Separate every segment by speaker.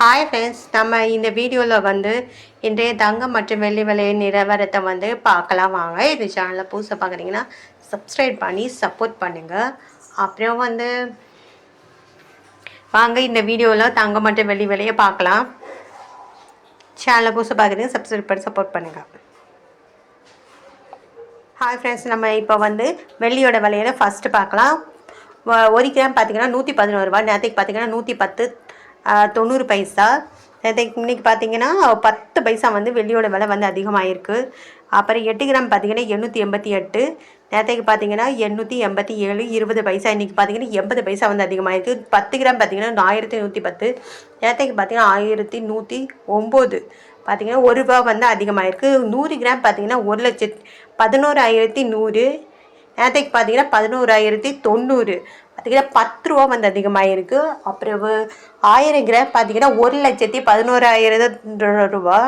Speaker 1: Hi friends நம்ம இந்த வீடியோவில் வந்து இன்றைய தங்கம் மற்றும் வெள்ளி விலை நிலவரத்தை வந்து பார்க்கலாம் வாங்க. இந்த சேனலில் புதுசாக பார்க்குறீங்கன்னா சப்ஸ்கிரைப் பண்ணி சப்போர்ட் பண்ணுங்கள் அப்புறம் வந்து வாங்க இந்த வீடியோவில் தங்கம் மற்றும் வெள்ளி விலையை பார்க்கலாம். சேனலில் புதுசாக பார்க்குறீங்க சப்ஸ்கிரைப் பண்ணி சப்போர்ட் பண்ணுங்கள் ஹாய் ஃப்ரெண்ட்ஸ் நம்ம இப்போ வந்து வெள்ளியோட விலையில ஃபஸ்ட்டு பார்க்கலாம். ஒரு கிராம் பார்த்தீங்கன்னா நூற்றி பதினோரு ரூபா நேற்றுக்கு பார்த்தீங்கன்னா நூற்றி பத்து தொண்ணூறு பைசா. நேற்றுக்கு இன்னைக்கு பார்த்தீங்கன்னா பத்து பைசா வந்து வெள்ளியோட விலை வந்து அதிகமாகிருக்கு அப்புறம் எட்டு கிராம் பார்த்தீங்கன்னா எண்ணூற்றி எண்பத்தி எட்டு. நேரத்துக்கு பார்த்தீங்கன்னா எண்ணூற்றி எண்பத்தி ஏழு இருபது பைசா. இன்றைக்கி பார்த்தீங்கன்னா எண்பது பைசா வந்து அதிகமாகிருக்கு பத்து கிராம் பார்த்தீங்கன்னா ஆயிரத்தி நூற்றி பத்து. நேற்றுக்கு பார்த்தீங்கன்னா ஆயிரத்தி நூற்றி ஒம்பது. பார்த்தீங்கன்னா ஒரு ரூபா வந்து அதிகமாகிருக்கு நூறு கிராம் பார்த்தீங்கன்னா ஒரு லட்சத்து பதினோராயிரத்தி நூறு. நேற்றுக்கு பார்த்தீங்கன்னா பதினோராயிரத்தி தொண்ணூறு. பார்த்தீங்கன்னா பத்து ரூபா வந்து அதிகமாகிருக்கு அப்புறம் ஆயிரம் கிராம் பார்த்தீங்கன்னா ஒரு லட்சத்தி பதினோராயிரம் ரூபா.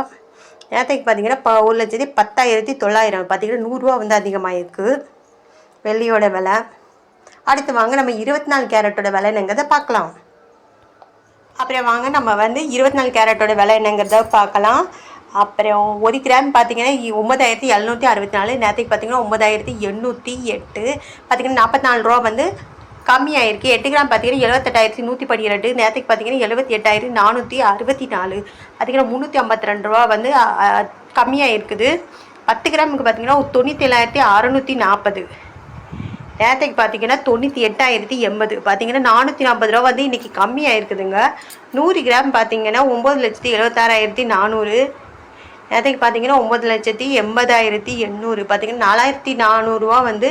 Speaker 1: நேற்றுக்கு பார்த்தீங்கன்னா ப ஒரு லட்சத்தி பத்தாயிரத்தி தொள்ளாயிரம். பார்த்தீங்கன்னா நூறுரூவா வந்து அதிகமாகிருக்கு வெள்ளியோட விலை. அடுத்து வாங்க நம்ம இருபத்தி நாலு கேரட்டோட விலை என்னங்கிறத பார்க்கலாம். அப்புறம் வாங்க நம்ம வந்து இருபத்தி நாலு கேரட்டோட விலை என்னங்கிறத பார்க்கலாம். அப்புறம் ஒரு கிராம் பார்த்தீங்கன்னா ஒம்பதாயிரத்தி ஒன்பதாயிரத்தி எழுநூற்றி அறுபத்தி நாலு நேற்றுக்கு பார்த்தீங்கன்னா ஒன்பதாயிரத்தி எண்ணூற்றி எட்டு. பார்த்தீங்கன்னா நாற்பத்தி நாலு ரூபா வந்து கம்மியாயிருக்கு. எட்டு கிராம் பார்த்தீங்கன்னா எழுபத்தெட்டாயிரத்தி நூற்றி பன்னிரெண்டு. நேற்றுக்கு பார்த்தீங்கன்னா எழுபத்தி எட்டாயிரத்தி நானூற்றி அறுபத்தி நாலு. பார்த்தீங்கன்னா முந்நூற்றி ஐம்பத்தி ரெண்டு ரூபா வந்து கம்மியாக இருக்குது பத்து கிராமுக்கு பார்த்தீங்கன்னா தொண்ணூற்றி ஏழாயிரத்தி அறநூற்றி நாற்பது நேற்றுக்கு பார்த்தீங்கன்னா தொண்ணூற்றி எட்டாயிரத்தி எண்பது. பார்த்தீங்கன்னா நானூற்றி நாற்பது ரூபா வந்து இன்றைக்கி கம்மியாக இருக்குதுங்க நூறு கிராம் பார்த்தீங்கன்னா ஒம்பது லட்சத்தி எழுபத்தாறாயிரத்தி நானூறு. நேற்றுக்கு பார்த்தீங்கன்னா ஒம்பது லட்சத்தி எண்பதாயிரத்தி எண்ணூறு. பார்த்தீங்கன்னா நாலாயிரத்தி நானூறுரூவா வந்து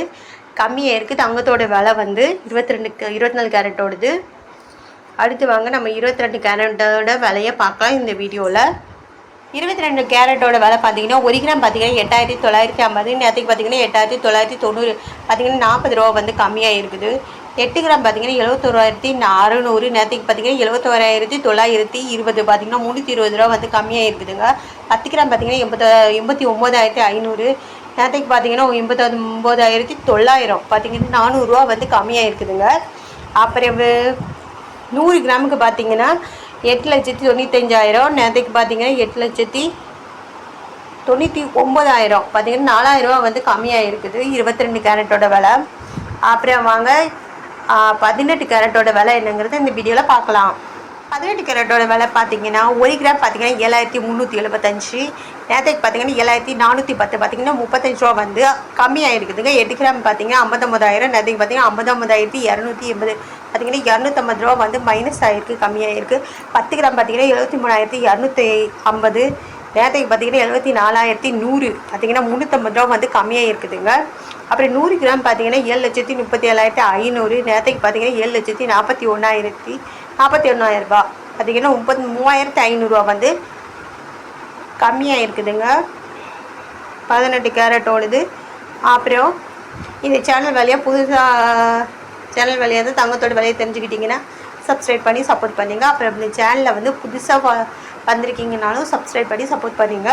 Speaker 1: கம்மியாக இருக்குது தங்கத்தோட விலை வந்து இருபத்தி ரெண்டு இருபத்தி நாலு கேரட்டோடது அடுத்து வாங்க நம்ம இருபத்தி ரெண்டு கேரட்டோட விலையை பார்க்கலாம் இந்த வீடியோவில் இருபத்தி ரெண்டு கேரட்டோட விலை பார்த்தீங்கன்னா ஒரு கிராம் பார்த்தீங்கன்னா எட்டாயிரத்தி தொள்ளாயிரத்தி ஐம்பது நேற்றுக்கு பார்த்தீங்கன்னா எட்டாயிரத்தி தொள்ளாயிரத்தி தொண்ணூறு. பார்த்தீங்கன்னா நாற்பது ரூபா வந்து கம்மியாக இருக்குது எட்டு கிராம் பார்த்தீங்கன்னா எழுபத்தோராயிரத்தி அறுநூறு நேற்றுக்கு பார்த்தீங்கன்னா எழுபத்தோராயிரத்தி தொள்ளாயிரத்தி இருபது. பார்த்தீங்கன்னா முந்நூற்றி இருபது ரூபா வந்து கம்மியாக இருக்குதுங்க பத்து கிராம் பார்த்தீங்கன்னா எண்பத்த எண்பத்தி ஒம்போதாயிரத்தி ஐநூறு. நேற்றுக்கு பார்த்தீங்கன்னா எண்பத்தொம்போதாயிரத்தி தொள்ளாயிரம். பார்த்தீங்கன்னா நானூறுரூவா வந்து கம்மியாக இருக்குதுங்க அப்புறம் நூறு கிராமுக்கு பார்த்தீங்கன்னா எட்டு லட்சத்தி தொண்ணூத்தஞ்சாயிரம். நேற்றுக்கு பார்த்தீங்கன்னா எட்டு லட்சத்தி தொண்ணூற்றி ஒம்பதாயிரம் பார்த்தீங்கன்னா நாலாயிரரூவா வந்து கம்மியாக இருக்குது இருபத்தி ரெண்டு கேரட்டோட விலை. அப்புறம் வாங்க பதினெட்டு கேரட்டோட விலை என்னங்கிறது இந்த வீடியோவில் பார்க்கலாம். பதினெட்டு கேரட்டோட விலை பார்த்தீங்கன்னா ஒரு கிராம் பார்த்தீங்கன்னா ஏழாயிரத்தி முந்நூற்றி எழுபத்தஞ்சு. நேற்றுக்கு பார்த்தீங்கன்னா ஏழாயிரத்தி நானூற்றி பத்து. பார்த்தீங்கன்னா முப்பத்தஞ்சு ரூபா வந்து கம்மியாக இருக்குதுங்க எட்டு கிராம் பார்த்தீங்கன்னா ஐம்பத்தொம்பதாயிரம் நேற்றுக்கு பார்த்தீங்கன்னா ஐம்பத்தொம்பதாயிரத்தி இரநூத்தி எண்பது. பார்த்தீங்கன்னா இரநூத்தம்பது ரூபா வந்து மைனஸ் ஆகிருக்கு கம்மியாக இருக்குது பத்து கிராம் பார்த்தீங்கன்னா எழுபத்தி மூணாயிரத்தி இரநூத்தி ஐம்பது. நேற்றுக்கு பார்த்தீங்கன்னா எழுபத்தி நாலாயிரத்தி நூறு. பார்த்தீங்கன்னா முந்நூற்றம்பது ரூபா வந்து கம்மியாக இருக்குதுங்க. அப்புறம் நூறு கிராம் பார்த்தீங்கன்னா ஏழு லட்சத்தி முப்பத்தி ஏழாயிரத்தி ஐநூறு. நேற்றுக்கு பார்த்தீங்கன்னா ஏழு லட்சத்தி நாற்பத்தி ஒன்றாயிரத்தி நாற்பத்தி ஒன்றாயிரரூபா பார்த்தீங்கன்னா முப்பத்தி மூவாயிரத்தி ஐநூறுரூவா வந்து கம்மியாக இருக்குதுங்க. பதினெட்டு கேரட்டோடது அப்புறம் இந்த சேனல் வழியாக புதுசாக சேனல் வழியாக தான் தங்கத்தோட விலையை தெரிஞ்சுக்கிட்டிங்கன்னா சப்ஸ்கிரைப் பண்ணி சப்போர்ட் பண்ணிங்க. அப்புறம் இந்த சேனலில் வந்து புதுசாக வந்திருக்கீங்கனாலும் சப்ஸ்கிரைப் பண்ணி சப்போர்ட் பண்ணுங்க.